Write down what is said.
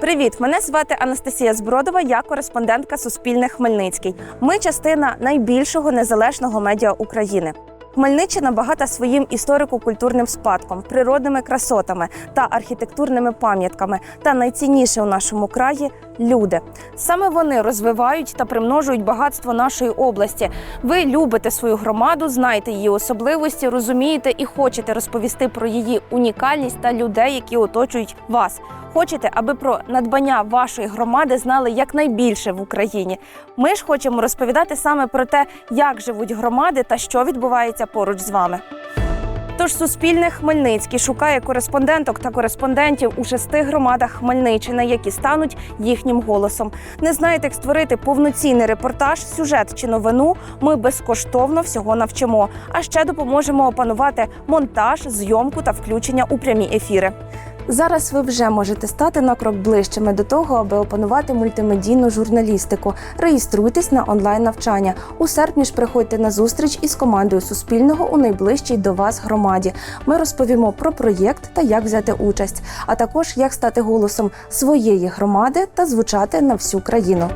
Привіт, мене звати Анастасія Збродова. Я кореспондентка Суспільне Хмельницький. Ми частина найбільшого незалежного медіа України. Хмельниччина багата своїм історико-культурним спадком, природними красотами та архітектурними пам'ятками. Та найцінніше у нашому краї люди. Саме вони розвивають та примножують багатство нашої області. Ви любите свою громаду, знаєте її особливості, розумієте і хочете розповісти про її унікальність та людей, які оточують вас. Хочете, аби про надбання вашої громади знали якнайбільше в Україні. Ми ж хочемо розповідати саме про те, як живуть громади та що відбувається поруч з вами. Тож Суспільне Хмельницький шукає кореспонденток та кореспондентів у шести громадах Хмельниччини, які стануть їхнім голосом. Не знаєте, як створити повноцінний репортаж, сюжет чи новину. Ми безкоштовно всього навчимо. А ще допоможемо опанувати монтаж, зйомку та включення у прямі ефіри. Зараз ви вже можете стати на крок ближчими до того, аби опанувати мультимедійну журналістику. Реєструйтесь на онлайн навчання. У серпні ж приходьте на зустріч із командою Суспільного у найближчій до вас громаді. Ми розповімо про проєкт та як взяти участь, а також як стати голосом своєї громади та звучати на всю країну.